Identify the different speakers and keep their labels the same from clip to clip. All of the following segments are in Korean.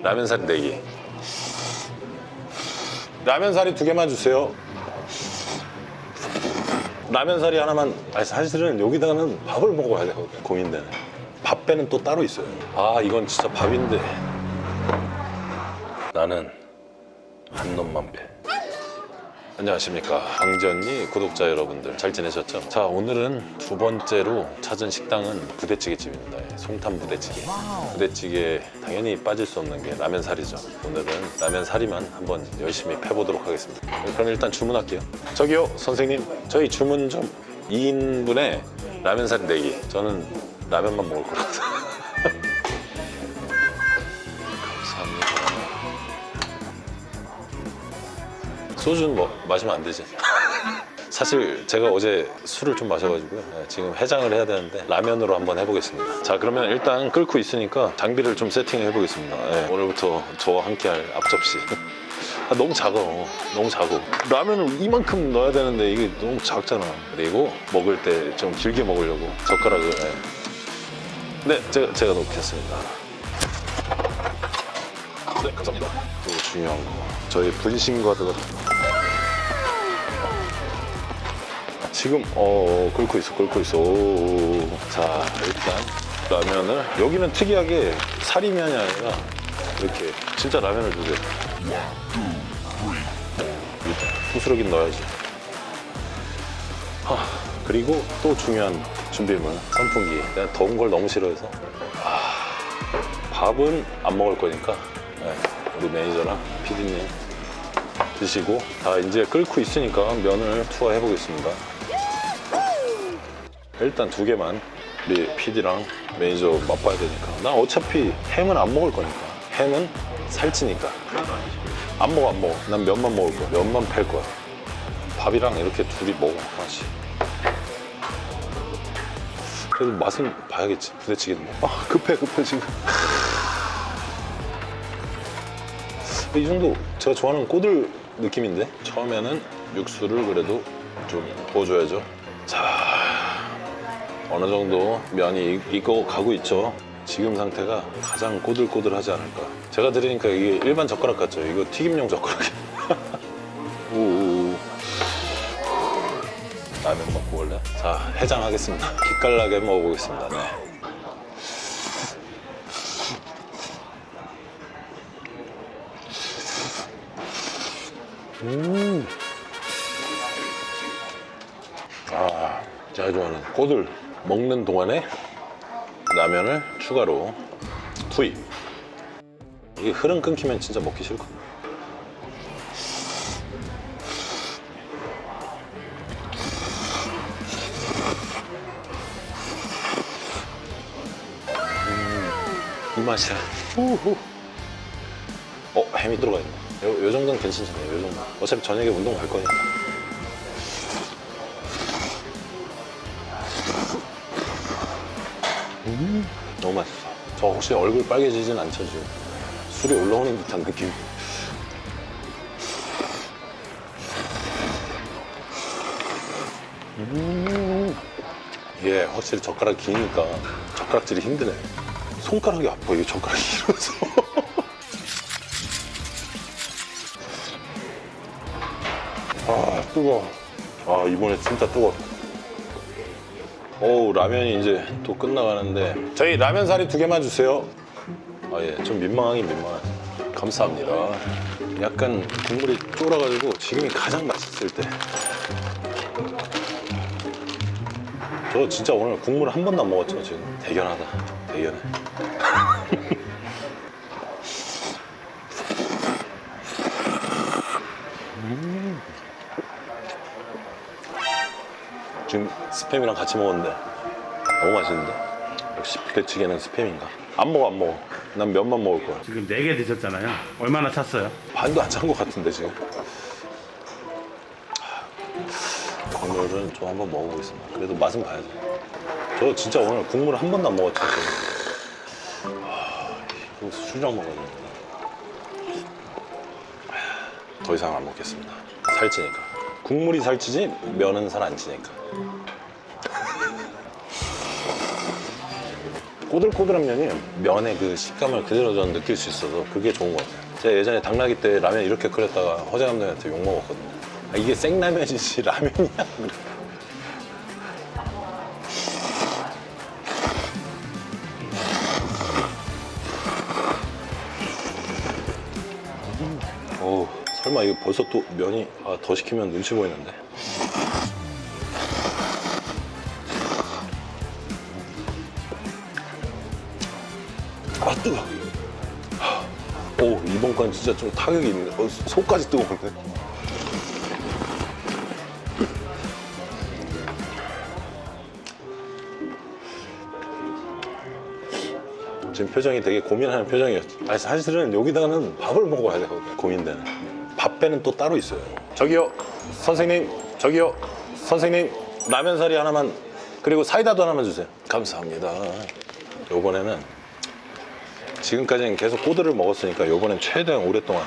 Speaker 1: 라면사리 4개. 라면사리 두 개만 주세요. 라면사리 하나만. 아니, 사실은 여기다가는 밥을 먹어야 되거든. 고민되네. 밥 배는 또 따로 있어요. 아, 이건 진짜 밥인데. 나는 한 놈만 패. 안녕하십니까. 황전이 구독자 여러분들 잘 지내셨죠? 자 오늘은 두 번째로 찾은 식당은 부대찌개 집입니다. 예, 송탄 부대찌개. 부대찌개 당연히 빠질 수 없는 게 라면사리죠. 오늘은 라면사리만 한번 열심히 패보도록 하겠습니다. 그럼 일단 주문할게요. 저기요 선생님. 저희 주문 좀 2인분에 라면사리 4개. 저는 라면만 먹을 거라서 소주는 뭐 마시면 안 되지. 사실 제가 어제 술을 좀 마셔가지고요. 네, 지금 해장을 해야 되는데 라면으로 한번 해보겠습니다. 자 그러면 일단 끓고 있으니까 장비를 좀 세팅해 보겠습니다. 네, 오늘부터 저와 함께할 앞접시. 아, 너무 작아. 너무 작아. 라면을 이만큼 넣어야 되는데 이게 너무 작잖아. 그리고 먹을 때 좀 길게 먹으려고 젓가락을. 네, 네, 제가 제가 넣겠습니다. 네, 감사합니다. 또 중요한 거. 저희 분신과도 지금 어 끓고 있어 끓고 있어. 오. 자 일단 라면을 여기는 특이하게 사리면이 아니라 이렇게 진짜 라면을 주세요. 부스러긴 넣어야지. 하, 그리고 또 중요한 준비물 선풍기. 내가 더운 걸 너무 싫어해서. 아, 밥은 안 먹을 거니까 네, 우리 매니저랑 피디님 드시고 다 이제 끓고 있으니까 면을 투하해 보겠습니다. 일단 두 개만 우리 PD랑 매니저 맛봐야 되니까. 나 어차피 햄은 안 먹을 거니까. 햄은 살찌니까. 안 먹어 안 먹어. 난 면만 먹을 거야. 면만 팔 거야. 밥이랑 이렇게 둘이 먹어 하나씩 그래도 맛은 봐야겠지. 부대찌개인데 아 급해 급해 지금. 이 정도 제가 좋아하는 꼬들 느낌인데? 처음에는 육수를 그래도 좀 부어줘야죠. 자 어느 정도 면이 익- 익어 가고 있죠. 지금 상태가 가장 꼬들꼬들하지 않을까. 제가 드리니까 이게 일반 젓가락 같죠. 이거 튀김용 젓가락이에요 오 라면 먹고 올래? 자 해장하겠습니다. 기깔나게 먹어보겠습니다. 네. 아, 제가 좋아하는 꼬들 먹는 동안에 라면을 추가로 투입. 이게 흐름 끊기면 진짜 먹기 싫거든. 음, 이 맛이야. 우후. 어, 햄이 들어가 있네. 요, 요 정도는 괜찮잖아요. 요 정도. 어차피 저녁에 운동 갈 거니까. 너무 맛있어. 저 혹시 얼굴 빨개지진 않죠, 지금? 술이 올라오는 듯한 느낌. 음. 이게 확실히 젓가락 기니까 젓가락질이 힘드네. 손가락이 아파, 이게 젓가락이 길어서. 아, 뜨거워. 아, 이번에 진짜 뜨거워. 어우 라면이 이제 또 끝나가는데. 저희 라면 사리 두 개만 주세요. 아예좀 민망하긴 민망해 감사합니다. 약간 국물이 쫄아가지고 지금이 가장 맛있을 때. 저 진짜 오늘 국물 한 번도 안 먹었죠 지금? 대견하다. 대견해 음. 지금 스팸이랑 같이 먹었는데 너무 맛있는데? 역시 부대찌개는 스팸인가? 안 먹어 안 먹어. 난 면만 먹을 거야.
Speaker 2: 지금 4개 드셨잖아요. 얼마나 찼어요?
Speaker 1: 반도 안 찬 것 같은데 지금? 오늘은 좀 한번 먹어보겠습니다. 그래도 맛은 봐야죠. 저 진짜 오늘 국물 한 번도 안 먹었죠. 지금. 아, 이거 술장 먹어야 되는데 더 이상 안 먹겠습니다. 살찌니까. 국물이 살찌지 면은 살 안 찌니까 꼬들꼬들한 면이 면의 그 식감을 그대로 전 느낄 수 있어서 그게 좋은 것 같아요. 제가 예전에 당나귀 때 라면 이렇게 끓였다가 허재 감독한테 욕 먹었거든요. 아, 이게 생라면이지 라면이야. 오, 설마 이거 벌써 또 면이 아, 더 시키면 눈치 보이는데. 뜨거. 오 이번 건 진짜 좀 타격이 있네. 어, 속까지 뜨거운데. 지금 표정이 되게 고민하는 표정이었죠. 아니, 사실은 여기다가는 밥을 먹어야 되거든요. 고민되는. 밥 배는 또 따로 있어요. 저기요, 선생님, 저기요, 선생님, 라면 사리 하나만, 그리고 사이다도 하나만 주세요. 감사합니다. 요번에는 지금까지는 계속 꼬들을 먹었으니까 요번엔 최대한 오랫동안.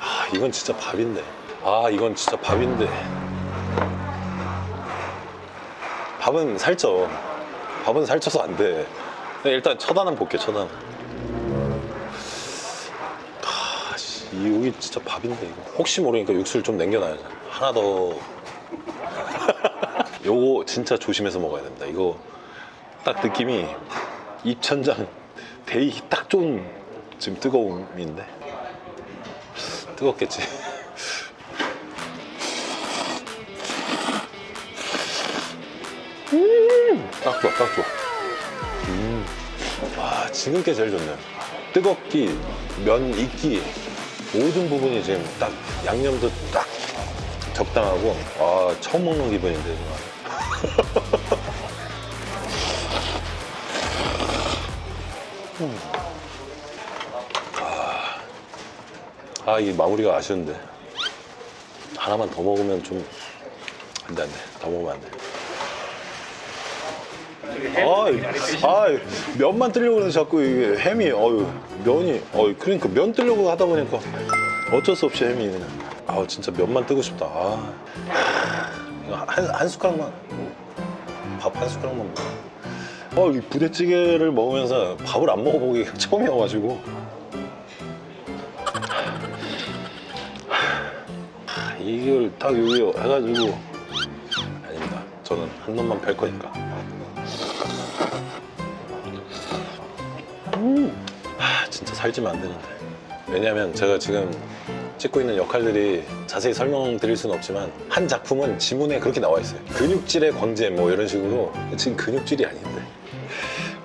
Speaker 1: 아, 이건 진짜 밥인데. 아, 이건 진짜 밥인데. 밥은 살쪄. 밥은 살쪄서 안 돼. 근데 일단 첫 하나 볼게, 첫 하나. 아, 씨, 이 여기 진짜 밥인데, 이거. 혹시 모르니까 육수를 좀 남겨놔야죠. 하나 더. 요거 진짜 조심해서 먹어야 된다. 이거 딱 느낌이 입천장 데이기 딱 좋은 지금 뜨거움인데. 뜨겁겠지. 음, 딱 좋아, 딱 좋아. 음. 와, 지금 게 제일 좋네요. 뜨겁기, 면 익기, 모든 부분이 지금 딱 양념도 딱 적당하고, 와, 처음 먹는 기분인데, 정말. 아, 이 마무리가 아쉬운데. 하나만 더 먹으면 좀, 안 돼, 안 돼. 더 먹으면 안 돼. 아이, 아이, 면만 뜨려고 그러는데 자꾸 이게 햄이, 어유 면이, 어유 그러니까 면 뜨려고 하다 보니까 어쩔 수 없이 햄이 그냥. 아우, 진짜 면만 뜨고 싶다. 아, 한, 한 숟가락만, 밥 한 숟가락만 먹어. 어, 이 부대찌개를 먹으면서 밥을 안 먹어보기가 처음이어가지고. 이걸 딱 여기 해가지고. 아닙니다. 저는 한 놈만 뺄 거니까. 아, 진짜 살찌면 안 되는데. 왜냐면 제가 지금 찍고 있는 역할들이 자세히 설명드릴 수는 없지만 한 작품은 지문에 그렇게 나와 있어요. 근육질의 광재 뭐 이런 식으로 지금 근육질이 아닌데.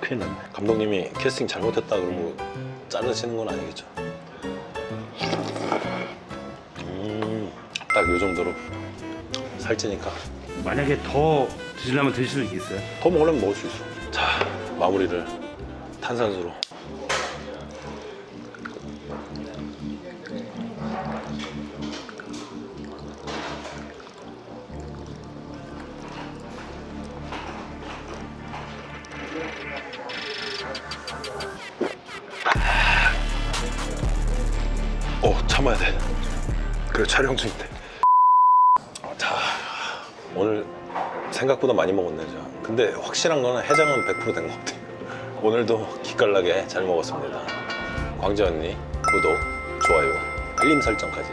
Speaker 1: 큰일 났네. 감독님이 캐스팅 잘못했다 그러고 자르시는 건 아니겠죠. 딱 요 정도로 살찌니까
Speaker 2: 만약에 더 드시려면 드실 수 있어요.
Speaker 1: 더 먹으려면 먹을 수 있어. 자, 마무리를 탄산수로. 어, 참아야 돼. 그래, 촬영 중인데. 생각보다 많이 먹었네, 저. 근데 확실한 거는 해장은 100%된 것 같아요. 오늘도 기깔나게 잘 먹었습니다. 광재 언니, 구독, 좋아요, 알림 설정까지